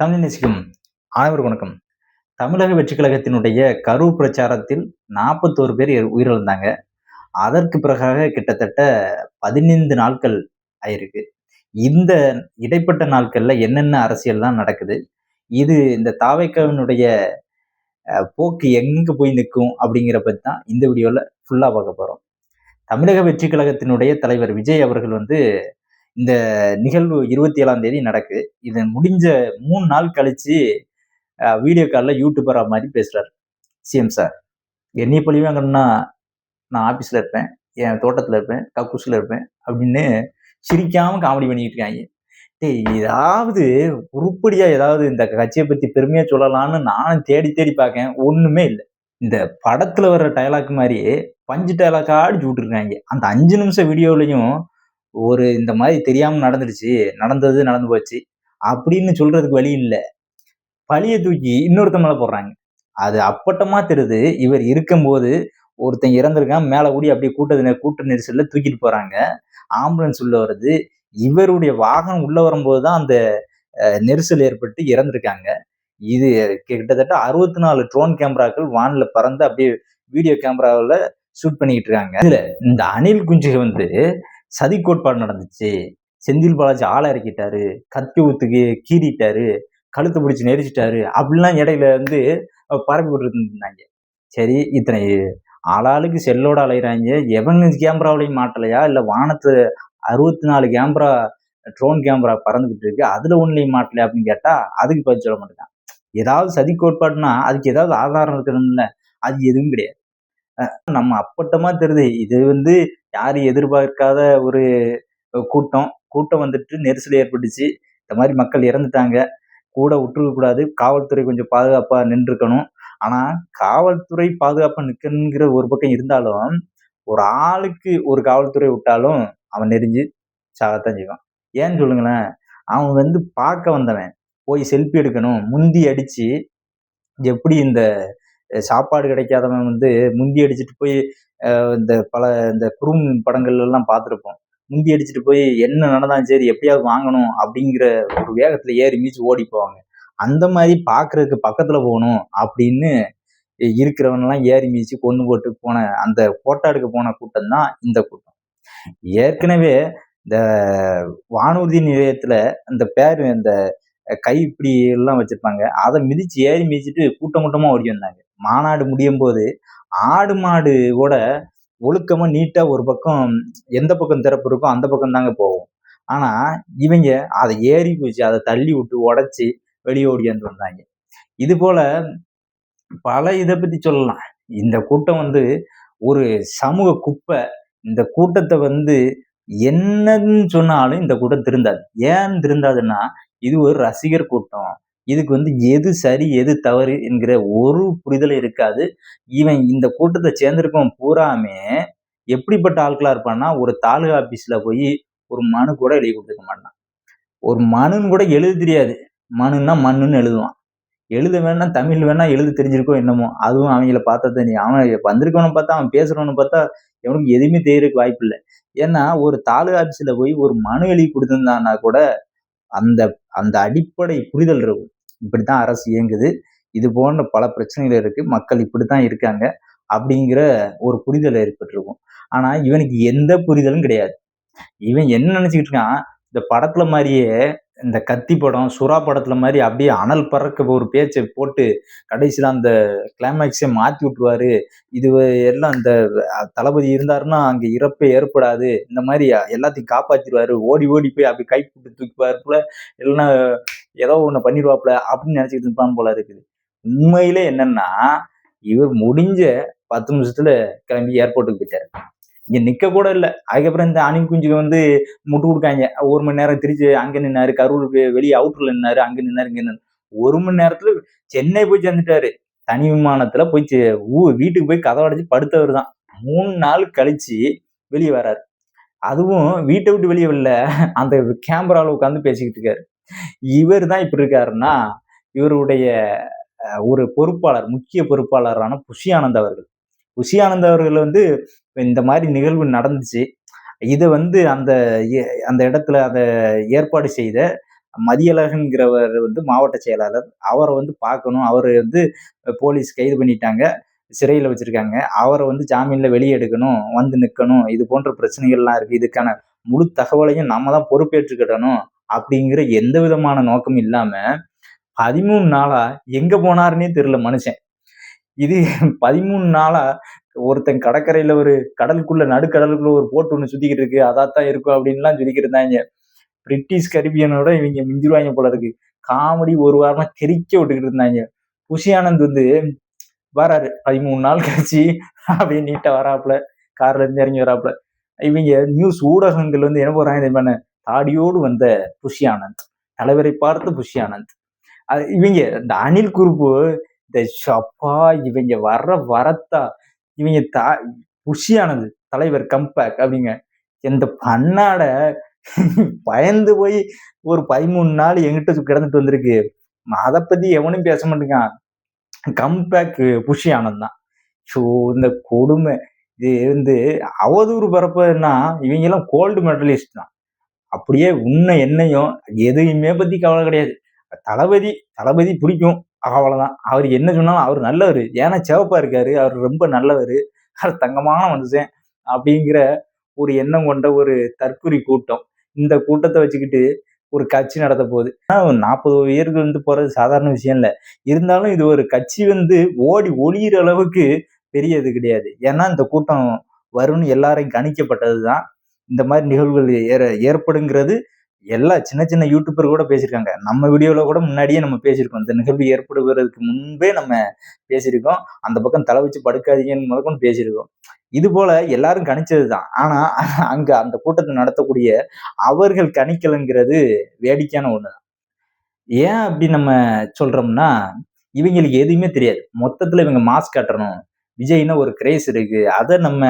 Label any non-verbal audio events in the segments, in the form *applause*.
தமிழ் நேசிக்கும் அனைவருக்கும் வணக்கம். தமிழக வெற்றி கழகத்தினுடைய கரூர் பிரச்சாரத்தில் நாற்பத்தோரு பேர் உயிரிழந்தாங்க. அதற்கு பிறகாக கிட்டத்தட்ட பதினைந்து நாட்கள் ஆயிருக்கு. இந்த இடைப்பட்ட நாட்கள்ல என்னென்ன அரசியல்லாம் நடக்குது? இது இந்த தாவைக்காவினுடைய போக்கு எங்க போய் நிற்கும் அப்படிங்கிற பத்தி தான் இந்த வீடியோவில் ஃபுல்லாக பார்க்க போகிறோம் தமிழக வெற்றி கழகத்தினுடைய தலைவர் விஜய் அவர்கள் வந்து இந்த நிகழ்வு இருபத்தி ஏழாம் தேதி நடக்குது இது முடிஞ்ச மூணு நாள் கழிச்சு வீடியோ காலில் யூடியூபர் மாதிரி பேசுகிறார் சிஎம் சார் என்னைய பழிவாங்கன்னா நான் ஆஃபீஸில் இருப்பேன் என் தோட்டத்தில் இருப்பேன் கக்கூசில் இருப்பேன் அப்படின்னு சிரிக்காமல் காமெடி பண்ணிக்கிட்டு இருக்காங்க. டேய் ஏதாவது உருப்படியாக ஏதாவது இந்த கட்சியை பற்றி பெருமையாக சொல்லலாம்னு நானும் தேடி தேடி பார்க்கேன் ஒன்றுமே இல்லை. இந்த படத்தில் வர்ற டயலாக் மாதிரி பஞ்சு டயலாக்கா அடிச்சு விட்டுருக்காங்க. அந்த அஞ்சு நிமிஷம் வீடியோலையும் ஒரு இந்த மாதிரி தெரியாமல் நடந்துடுச்சு நடந்தது நடந்து போச்சு அப்படின்னு சொல்றதுக்கு வழி இல்லை. பழியை தூக்கி இன்னொருத்த மேலே போடுறாங்க. அது அப்பட்டமா தெரியுது இவர் இருக்கும்போது ஒருத்தன் இறந்துருக்கான் மேலே கூடி அப்படியே கூட்ட கூட்ட நெரிசலில் தூக்கிட்டு போறாங்க. ஆம்புலன்ஸ் உள்ள வருது. இவருடைய வாகனம் உள்ள வரும்போது தான் அந்த நெரிசல் ஏற்பட்டு இறந்திருக்காங்க. இது கிட்டத்தட்ட அறுபத்தி நாலு ட்ரோன் கேமராக்கள் வானில் பறந்து அப்படியே வீடியோ கேமராவில் ஷூட் பண்ணிக்கிட்டு இருக்காங்க. இதுல இந்த அணில் குஞ்சுக வந்து சதி கோட்பாடு நடந்துச்சு. செந்தில் பாலாஜி ஆளை இறக்கிட்டாரு. கத்தி ஊத்துக்கு கீறிட்டாரு. கழுத்தை பிடிச்சி நெரிச்சிட்டாரு. அப்படிலாம் இடையில வந்து பரப்பி விட்டுட்டு இருந்தாங்க சரி இத்தனை ஆளாளுக்கு செல்லோட அலைகிறாங்க எவங்க கேமராவிலையும் மாட்டலையா? இல்லை வானத்து அறுபத்தி நாலு கேமரா ட்ரோன் கேமரா பறந்துகிட்டு இருக்கு. அதுல ஒன்றுலையும் மாட்டலையா அப்படின்னு கேட்டா அதுக்கு பதில் சொல்ல மாட்டேங்கான் ஏதாவது சதி கோட்பாடுனா அதுக்கு ஏதாவது ஆதாரம் இருக்கணும்ல. அது எதுவும் கிடையாது. நம்ம அப்பட்டமா தெரியுது இது வந்து யாரும் எதிர்பார்க்காத ஒரு கூட்டம். கூட்டம் வந்துட்டு நெரிசல் ஏற்பட்டுச்சு. இந்த மாதிரி மக்கள் இறந்துட்டாங்க. கூட விட்டுருக்க கூடாது. காவல்துறை கொஞ்சம் பாதுகாப்பா நின்றுக்கணும். ஆனா காவல்துறை பாதுகாப்பா நிக்கணுங்கிற ஒரு பக்கம் இருந்தாலும் ஒரு ஆளுக்கு ஒரு காவல்துறை விட்டாலும் அவன் நெறிஞ்சு சாகத்தான் செய்வான். ஏன்னு சொல்லுங்களேன். அவன் வந்து பார்க்க வந்தவன். போய் செல்ஃபி எடுக்கணும். முந்தி அடிச்சு எப்படி இந்த சாப்பாடு கிடைக்காதவன் வந்து முந்தி அடிச்சுட்டு போய் இந்த பல இந்த குறும் படங்கள் எல்லாம் பார்த்துருப்போம். முந்தி அடிச்சுட்டு போய் என்ன நடந்தாலும் சரி எப்படியாவது வாங்கணும் அப்படிங்கிற ஒரு வேகத்தில் ஏறி மீச்சு ஓடி போவாங்க. அந்த மாதிரி பார்க்கறதுக்கு பக்கத்தில் போகணும் அப்படின்னு இருக்கிறவனெல்லாம் ஏறி மீச்சு கொண்டு போட்டு போன அந்த போட்டோ எடுக்க போன கூட்டம் தான் இந்த கூட்டம். ஏற்கனவே இந்த வானூர்தி நிலையத்தில் அந்த பேர் இந்த கை இப்படி எல்லாம் வச்சுருப்பாங்க. அதை மிதிச்சு ஏறி மிதிச்சுட்டு கூட்டம் கூட்டமாக ஓடி வந்தாங்க. மாநாடு முடியும் போது ஆடு மாடு கூட ஒழுக்கமா நீட்டா ஒரு பக்கம் எந்த பக்கம் திறப்பு இருக்கோ அந்த பக்கம் தாங்க போகும். ஆனா இவங்க அதை ஏறி போச்சு அதை தள்ளி விட்டு உடைச்சி வெளியே ஓடியாந்து வந்தாங்க. இது போல பல இதை பத்தி சொல்லலாம். இந்த கூட்டம் வந்து ஒரு சமூக குப்பை. இந்த கூட்டத்தை வந்து என்னன்னு சொன்னாலும் இந்த கூட்டம் திருந்தாது. ஏன் திருந்தாதுன்னா இது ஒரு ரசிகர் கூட்டம். இதுக்கு வந்து எது சரி எது தவறு என்கிற ஒரு புரிதல் இருக்காது. இவன் இந்த கூட்டத்தை சேர்ந்திருக்கவன் பூராமே எப்படிப்பட்ட ஆட்களா இருப்பான்னா ஒரு தாலுகா ஆஃபீஸில் போய் ஒரு மனு கூட எழுதி கொடுத்துருக்க மாட்டான். ஒரு மனுன்னு கூட எழுத தெரியாது. மனுன்னா மண்ணுன்னு எழுதுவான். எழுத வேணா தமிழ் வேணா எழுத தெரிஞ்சிருக்கோ என்னமோ. அதுவும் அவங்கள பார்த்தா தெரியும். அவன் வந்திருக்கவனை பார்த்தா அவன் பேசுறவனை பார்த்தா எவனுக்கு எதுவுமே தெரியறதுக்கு வாய்ப்பு இல்லை. ஏன்னா ஒரு தாலுகா ஆஃபீஸில் போய் ஒரு மனு எழுதி கொடுத்துருந்தான்னா கூட அந்த அந்த அடிப்படை புரிதல் இருக்கும். இப்படி தான் அரசு இயங்குது. இது போன்ற பல பிரச்சனைகள் இருக்குது மக்கள் இப்படி தான் இருக்காங்க அப்படிங்கிற ஒரு புரிதல் ஏற்பட்டிருக்கும். ஆனால் இவனுக்கு எந்த புரிதலும் கிடையாது. இவன் என்ன நினச்சிக்கிட்டு இருக்கான்? இந்த படத்தில் மாதிரியே இந்த கத்தி படம் சுறா படத்துல மாதிரி அப்படியே அனல் பறக்க ஒரு பேச்சை போட்டு கடைசியில் அந்த கிளைமேக்ஸை மாத்தி விட்டுருவாரு. இது எல்லாம் இந்த தளபதி இருந்தாருன்னா அங்க இறப்பே ஏற்படாது. இந்த மாதிரி எல்லாத்தையும் காப்பாத்திடுவாரு. ஓடி ஓடி போய் அப்படி கை போட்டு தூக்கிப்பாருப்புல இல்லைன்னா ஏதோ ஒண்ணு பண்ணிடுவாப்புல அப்படின்னு நினச்சிக்கிட்டு இருப்பான் போல இருக்குது. உண்மையிலே என்னன்னா இவர் முடிஞ்ச பத்து நிமிஷத்துல கிளம்பி ஏர்போர்ட்டுக்கு போயிட்டாரு. இங்க நிக்க கூட இல்ல. அதுக்கப்புறம் இந்த அணில் குஞ்சுக்கு வந்து முட்டு கொடுக்காங்க. ஒரு மணி நேரம் திருச்சி அங்க நின்னாரு கரூர் வெளியே அவுட்டர்ல நின்னாரு அங்க நின்னாரு இங்க நின்னாரு. ஒரு மணி நேரத்துல சென்னை போய் சேர்ந்துட்டாரு. தனி விமானத்துல போய் சே- ஊ வீட்டுக்கு போய் கதவை அடைச்சு படுத்தவர் தான். மூணு நாள் கழிச்சு வெளியே வராரு. அதுவும் வீட்டை விட்டு வெளியே வரல. அந்த கேமரால உட்காந்து பேசிக்கிட்டு இருக்காரு. இவர் தான் இப்படி இருக்காருன்னா இவருடைய ஒரு பொறுப்பாளர் முக்கிய பொறுப்பாளரான புஷி ஆனந்த் அவர்கள். புஷி ஆனந்த் அவர்கள் வந்து இந்த மாதிரி நிகழ்வு நடந்துச்சு. இதை வந்து அந்த ஏ- அந்த இடத்துல அதை ஏற்பாடு செய்த மதியழகன்கிறவர் வந்து மாவட்ட செயலாளர். அவரை வந்து பார்க்கணும். அவர் வந்து போலீஸ் கைது பண்ணிட்டாங்க. சிறையில் வச்சிருக்காங்க. அவரை வந்து ஜாமீனில் வெளியே எடுக்கணும் வந்து நிற்கணும் இது போன்ற பிரச்சனைகள்லாம் இருக்குது இதுக்கான முழு தகவலையும் நம்ம தான் பொறுப்பேற்றுக்கிடணும் அப்படிங்கிற எந்த விதமான நோக்கம் இல்லாமல் பதிமூணு நாளாக எங்கே போனாருன்னே தெரில மனுஷன். இது *laughs* பதிமூணு நாளா ஒருத்தன் கடற்கரையில ஒரு கடலுக்குள்ள நடுக்கடலுக்குள்ள ஒரு போட்டு ஒண்ணு சுத்திக்கிட்டு இருக்கு. அதாத்தான் இருக்கும் அப்படின்லாம் சொல்லிக்கிட்டு இருந்தாங்க. பிரிட்டிஷ் கரிபியனோட இவங்க மிஞ்சிருவாங்க போல இருக்கு. காமெடி ஒரு வாரமா தெரிக்க விட்டுக்கிட்டு இருந்தாங்க. புஷி ஆனந்த் வந்து வராரு பதிமூணு நாள் கழிச்சு அப்படியே நீட்டா வராப்புல. கார்ல இருந்து இறங்கி வராப்புல. இவங்க நியூஸ் ஊடகங்கள் வந்து என்ன போறாங்க தெரியுமா தாடியோடு வந்த புஷி ஆனந்த் தலைவரை பார்த்து புஷி ஆனந்த் அது இவங்க இந்த அனில் குறுப்பு ஷப்பா இவங்க வர்ற வரத்தா இவங்க தா புஷியானது தலைவர் கம்பேக் அப்படிங்க. இந்த பண்ணாட பயந்து போய் ஒரு பதிமூணு நாள் எங்கிட்ட கிடந்துட்டு வந்திருக்கு. அதை பத்தி எவனும் பேச மாட்டேங்கான் கம்பேக் புஷி ஆனந்த் தான். ஸோ இந்த கொடுமை இது வந்து அவதூறு பரப்புன்னா இவங்க எல்லாம் கோல்டு மெடலிஸ்ட் தான். அப்படியே உன்னை என்னையும் எதையுமே பத்தி கவலை கிடையாது. தளபதி தளபதி பிடிக்கும். அவ்வளோதான் அவர் என்ன சொன்னாலும் அவர் நல்லவர். ஏன்னா சிவப்பா இருக்காரு. அவர் ரொம்ப நல்லவர். அவர் தங்கமான மனுஷன் அப்படிங்கிற ஒரு எண்ணம் கொண்ட ஒரு தற்குறி கூட்டம். இந்த கூட்டத்தை வச்சுக்கிட்டு ஒரு கட்சி நடத்த போகுது. நாற்பது உயர்கள் வந்து போகிறது சாதாரண விஷயம் இல்லை. இருந்தாலும் இது ஒரு கட்சி வந்து ஓடி ஒளியிற அளவுக்கு பெரிய இது கிடையாது. ஏன்னா இந்த கூட்டம் வரும்னு எல்லாரையும் கணிக்கப்பட்டது தான் இந்த மாதிரி நிகழ்வுகள் ஏற ஏற்படுங்கிறது எல்லா சின்ன சின்ன யூடியூபர் கூட பேசியிருக்காங்க. நம்ம வீடியோவில் கூட முன்னாடியே நம்ம பேசியிருக்கோம். இந்த நிகழ்வு ஏற்படுவதற்கு முன்பே நம்ம பேசியிருக்கோம். அந்த பக்கம் தலை வச்சு படுக்காதீங்கன்னு முதற்கொண்டு பேசியிருக்கோம். இது போல எல்லாரும் கணிச்சது தான். ஆனா அங்க அந்த கூட்டத்தை நடத்தக்கூடிய அவர்கள் கணிக்கலைங்கிறது வேடிக்கையான ஒண்ணுதான் ஏன் அப்படி நம்ம சொல்றோம்னா இவங்களுக்கு எதுவுமே தெரியாது. மொத்தத்துல இவங்க மாஸ்க் கட்டணும். விஜய்னா ஒரு கிரேஸ் இருக்கு. அதை நம்ம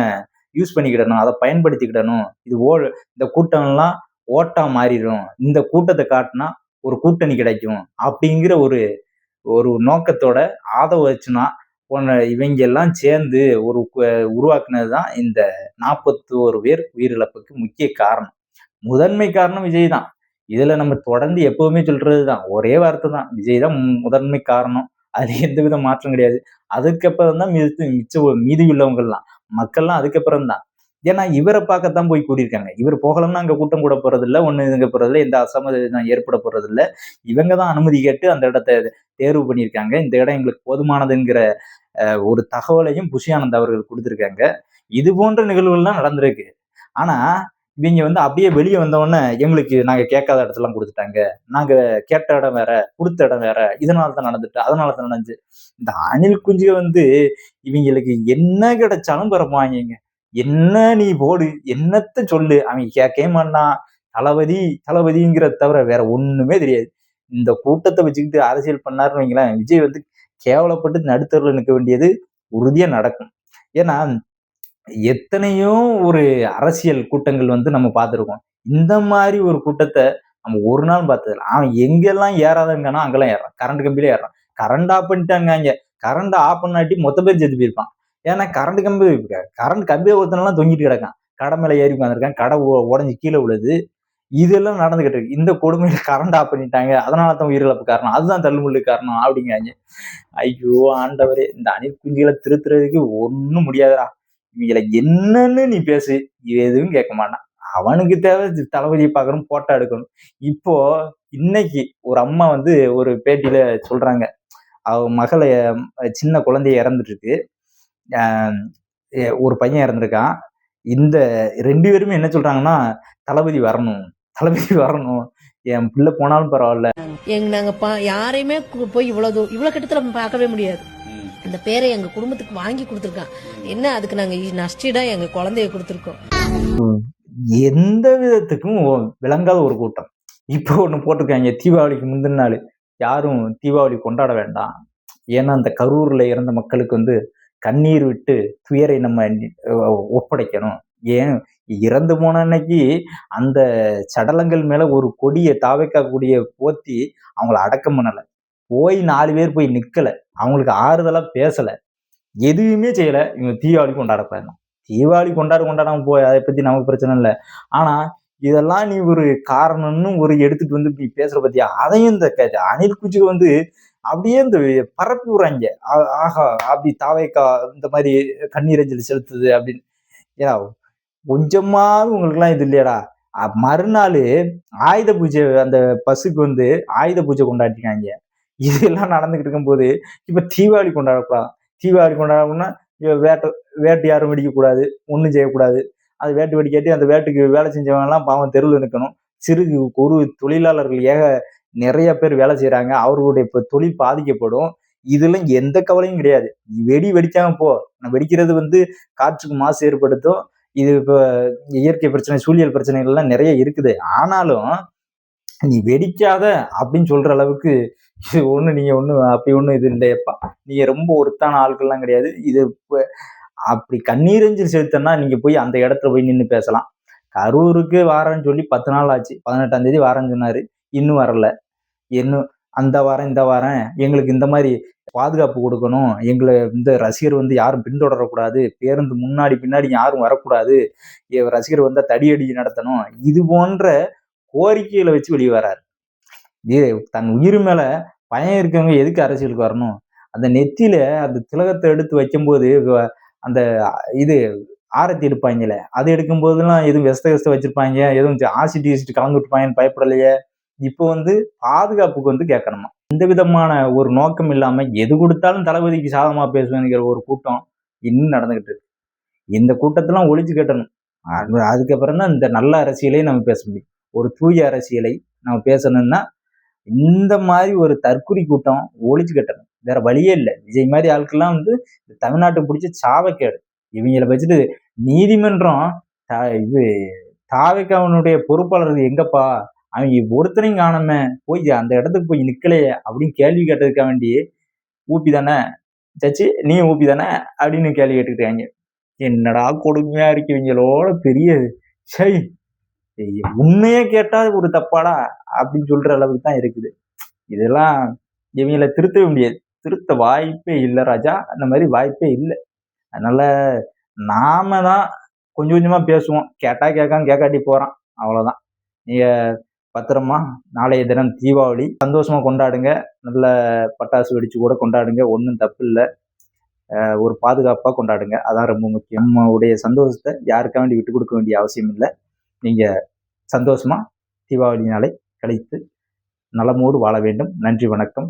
யூஸ் பண்ணிக்கிடணும். அதை பயன்படுத்திக்கிடணும். இது ஓ இந்த கூட்டம்லாம் ஓட்டா மாறிடும். இந்த கூட்டத்தை காட்டினா ஒரு கூட்டணி கிடைக்கும் அப்படிங்கிற ஒரு ஒரு நோக்கத்தோட ஆதரவு வச்சுனா போன இவங்க எல்லாம் சேர்ந்து ஒரு உருவாக்குனது தான் இந்த நாற்பத்தோரு பேர் உயிரிழப்புக்கு முக்கிய காரணம். முதன்மை காரணம் விஜய் தான். இதுல நம்ம தொடர்ந்து எப்பவுமே சொல்றது தான் ஒரே வார்த்தை தான். விஜய் தான் முதன்மை காரணம். அது எந்த வித மாற்றம் கிடையாது. அதுக்கப்புறம் தான் மிச்ச மீதி உள்ளவங்கள்லாம். மக்கள்லாம் அதுக்கப்புறம் தான் ஏன்னா இவரை பார்க்கத்தான் போய் கூடியிருக்காங்க. இவர் போகலன்னா அங்கே கூட்டம் கூட போறதில்ல ஒன்று இதுங்க போறதில்ல எந்த அசமதம் ஏற்பட போறதில்ல. இவங்க தான் அனுமதி கேட்டு அந்த இடத்த தேர்வு பண்ணியிருக்காங்க. இந்த இடம் எங்களுக்கு போதுமானதுங்கிற ஒரு தகவலையும் புஷியானந்த் அவர்கள் கொடுத்துருக்காங்க. இது போன்ற நிகழ்வுகள்லாம் நடந்திருக்கு. ஆனா இவங்க வந்து அப்படியே வெளியே வந்தவொடனே எங்களுக்கு நாங்க கேட்காத இடத்துலாம் கொடுத்துட்டாங்க. நாங்க கேட்ட இடம் வேற கொடுத்த இடம் வேற இதனால தான் நடந்துட்டு அதனால தான் நடந்துச்சு. இந்த அணில் குஞ்சுக வந்து இவங்களுக்கு என்ன கிடைச்சாலும் பிறப்பாங்க என்ன நீ போடு என்னத்த சொல்லு? அவன் கேட்கவே மாட்டான். தளபதி தளபதிங்கிறத தவிர வேற ஒண்ணுமே தெரியாது. இந்த கூட்டத்தை வச்சுக்கிட்டு அரசியல் பண்ணாருன்னு வைங்களேன் விஜய் வந்து கேவலப்பட்டு நடுத்தரில் நிற்க வேண்டியது உறுதியா நடக்கும். ஏன்னா எத்தனையோ ஒரு அரசியல் கூட்டங்கள் வந்து நம்ம பார்த்துருக்கோம். இந்த மாதிரி ஒரு கூட்டத்தை நம்ம ஒரு நாள் பார்த்ததில்ல. அவன் எங்கெல்லாம் ஏறாதங்கன்னா அங்கெல்லாம் ஏறான். கரண்ட் கம்பியில ஏறான். கரண்ட் ஆஃப் பண்ணிட்டாங்க அங்க. கரண்ட் ஆஃப் பண்ணாட்டி மொத்த பேர் செத்து போயிருப்பான். ஏன்னா கரண்ட் கம்பி கரண்ட் கம்பியை ஒருத்தனெல்லாம் தொங்கிட்டு கிடக்கான். கடை மேலே ஏறி உட்காந்துருக்கான் கடை உடஞ்சி கீழே விழுது. இதெல்லாம் நடந்துகிட்டு இருக்கு. இந்த கொடுமையில கரண்ட் ஆஃப் பண்ணிட்டாங்க. அதனால தான் உயிரிழப்பு காரணம். அதுதான் தள்ளுமுள்ளு காரணம் அப்படிங்காங்க ஐயோ ஆண்டவரே இந்த அணில் குஞ்சுகளை திருத்துறதுக்கு ஒன்றும் முடியாதுடா. இவங்களை என்னன்னு நீ பேசு. எதுவும் கேட்க மாட்டான். அவனுக்கு தேவை தளபதியை பார்க்கணும் போட்டோ எடுக்கணும். இப்போ இன்னைக்கு ஒரு அம்மா வந்து ஒரு பேட்டியில சொல்றாங்க. அவ மகளை சின்ன குழந்தைய இறந்துட்டு இருக்கு. ஒரு பையன் இறந்துருக்கான். இந்த ரெண்டு பேருமே என்ன சொல்றாங்கன்னா தளபதி வரணும் தளபதி வரணும். என் பிள்ளை போனாலும் பரவாயில்ல. எங்க நாங்க யாரையுமே போய் இவ்வளவு இவ்வளவு கிட்டத்துல பார்க்கவே முடியாது. அந்த பேரை எங்க குடும்பத்துக்கு வாங்கி கொடுத்துருக்கான். என்ன அதுக்கு நாங்க நஷ்டிடா எங்க குழந்தைய கொடுத்துருக்கோம்? எந்த விதத்துக்கும் விளங்காத ஒரு கூட்டம். இப்போ ஒண்ணு போட்டிருக்காங்க தீபாவளிக்கு முந்தின நாள். யாரும் தீபாவளி கொண்டாட வேண்டாம். ஏன்னா அந்த கரூர்ல இறந்த மக்களுக்கு வந்து கண்ணீர் விட்டு துயரை நம்ம ஒப்படைக்கணும். ஏன்? இறந்து போன அன்னைக்கு அந்த சடலங்கள் மேல ஒரு கொடியை தாவைக்கக்கூடிய போத்தி அவங்கள அடக்கம் பண்ணலை. போய் நாலு பேர் போய் நிக்கல. அவங்களுக்கு ஆறுதலா பேசல. எதுவுமே செய்யல. இவங்க தீபாவளி கொண்டாட போயிடணும் தீபாவளி கொண்டாட கொண்டாடாம போய் அதை பத்தி நமக்கு பிரச்சனை இல்லை. ஆனா இதெல்லாம் நீ ஒரு காரணம்னு ஒரு எடுத்துட்டு வந்து இப்படி பேசுற பத்தியா? அதையும் இந்த க- அணில் குஞ்சுக்கு வந்து அப்படியே இந்த பரப்பி விடுறாங்க. ஆ- ஆஹா அப்படி தாவைக்கா இந்த மாதிரி கண்ணீரஞ்சல் செலுத்துது அப்படின்னு. ஏன்னா கொஞ்சமாவது உங்களுக்குலாம் இது இல்லையாடா. மறுநாள் ஆயுத பூஜை அந்த பசுக்கு வந்து ஆயுத பூஜை கொண்டாடிருக்காங்க இதெல்லாம் நடந்துகிட்டு இருக்கும்போது இப்போ தீபாவளி கொண்டாடக்கூடாது. தீபாவளி கொண்டாடணும்னா வேட்டை வேட்டு யாரும் வெடிக்கக்கூடாது ஒன்றும் செய்யக்கூடாது. அது வேட்டு வெடிக்காட்டி அந்த வேட்டுக்கு வேலை செஞ்சவங்கலாம் பாவம் தெருவில் நிற்கணும் சிறு குறு தொழிலாளர்கள் ஏக நிறைய பேர் வேலை செய்கிறாங்க அவர்களுடைய இப்போ தொழில் பாதிக்கப்படும். இதெல்லாம் எந்த கவலையும் கிடையாது. நீ வெடி வெடிக்காம போ. நான் வெடிக்கிறது வந்து காற்றுக்கு மாசு ஏற்படுத்தும். இது இப்போ இயற்கை பிரச்சனை சூழியல் பிரச்சனைகள்லாம் நிறைய இருக்குது. ஆனாலும் நீ வெடிக்காத அப்படின்னு சொல்ற அளவுக்கு இது ஒண்ணு நீங்க ஒண்ணு அப்படி ஒண்ணு இது இல்லையப்பா. நீங்க ரொம்ப ஒருத்தான ஆட்கள்லாம் கிடையாது. இது அப்படி கண்ணீரஞ்சல் செலுத்தனா நீங்க போய் அந்த இடத்துல போய் நின்று பேசலாம். கரூருக்கு வாரேன்னு சொல்லி பத்து நாள் ஆச்சு. பதினெட்டாம் தேதி வாரன்னு சொன்னாரு. இன்னும் வரல. இன்னும் அந்த வாரம் இந்த வாரம் எங்களுக்கு இந்த மாதிரி பாதுகாப்பு கொடுக்கணும். எங்களை இந்த ரசிகர் வந்து யாரும் பின்தொடரக்கூடாது. பேருந்து முன்னாடி பின்னாடி யாரும் வரக்கூடாது. ரசிகர் வந்தால் தடியடி நடத்தணும். இது போன்ற கோரிக்கைகளை வச்சு வெளியே வராரு. இது தன் உயிர் மேல பயம் இருக்கவங்க எதுக்கு அரசியலுக்கு வரணும்? அந்த நெத்தியில அந்த திலகத்தை எடுத்து வைக்கும்போது அந்த இது ஆரத்தி எடுப்பாங்கல்ல அது எடுக்கும் போதெல்லாம் எதுவும் வெஸ்த வெஸ்த வச்சிருப்பாங்க. எதுவும் ஆசிட் ஈசிட் கலந்து விட்டுப்பாங்கன்னு பயப்படலையே. இப்போ வந்து பாதுகாப்புக்கு வந்து கேட்கணுமா எந்த விதமான ஒரு நோக்கம் இல்லாம எது கொடுத்தாலும் தளபதிக்கு சாதமாக பேசுவேங்கிற ஒரு கூட்டம் இன்னும் நடந்துகிட்டு இருக்கு. இந்த கூட்டத்தெல்லாம் ஒழிச்சு கட்டணும். அதுக்கப்புறம் தான் இந்த நல்ல அரசியலை நம்ம பேச முடியும். ஒரு தூய அரசியலை நம்ம பேசணும்னா இந்த மாதிரி ஒரு தற்குறி கூட்டம் ஒழிச்சு கட்டணும். வேற வழியே இல்லை. விஜய் மாதிரி ஆட்கள்லாம் வந்து இந்த தமிழ்நாட்டுக்கு பிடிச்ச சாவக்கேடு. இவங்களை வச்சுட்டு நீதிமன்றம் த- இது தாவைக்காவனுடைய பொறுப்பாளர் எங்கப்பா? அவங்க ஒருத்தரையும் காணாம போய் அந்த இடத்துக்கு போய் நிக்கலையே அப்படின்னு கேள்வி கேட்டதுக்காக வேண்டி ஊப்பி தானே? சச்சி நீ ஊப்பி தானே? அப்படின்னு கேள்வி கேட்டுக்கிட்டாங்க என்னடா கொடுமையா இருக்கு இவங்களோட பெரிய சரி உண்மையே கேட்டா ஒரு தப்பாடா? அப்படின்னு சொல்ற அளவுக்கு தான் இருக்குது. இதெல்லாம் இவங்களை திருத்தவே முடியாது. திருத்த வாய்ப்பே இல்லை ராஜா. அந்த மாதிரி வாய்ப்பே இல்லை. அதனால நாம தான் கொஞ்சம் கொஞ்சமா பேசுவோம். கேட்டா கேட்காம கேட்காட்டி போறான். அவ்வளவுதான். நீங்க பத்திரமா நாளைய தினம் தீபாவளி. சந்தோஷமா கொண்டாடுங்க. நல்ல பட்டாசு வெடிச்சு கூட கொண்டாடுங்க. ஒன்றும் தப்பு இல்லை ஒரு பாதுகாப்பா கொண்டாடுங்க. அதான் ரொம்ப முக்கியம். நம்மளுடைய சந்தோஷத்தை யாருக்கா வேண்டி விட்டு கொடுக்க வேண்டிய அவசியம் இல்லை. நீங்க சந்தோஷமா தீபாவளி நாளை கழித்து நலமோடு வாழ வேண்டும். நன்றி வணக்கம்.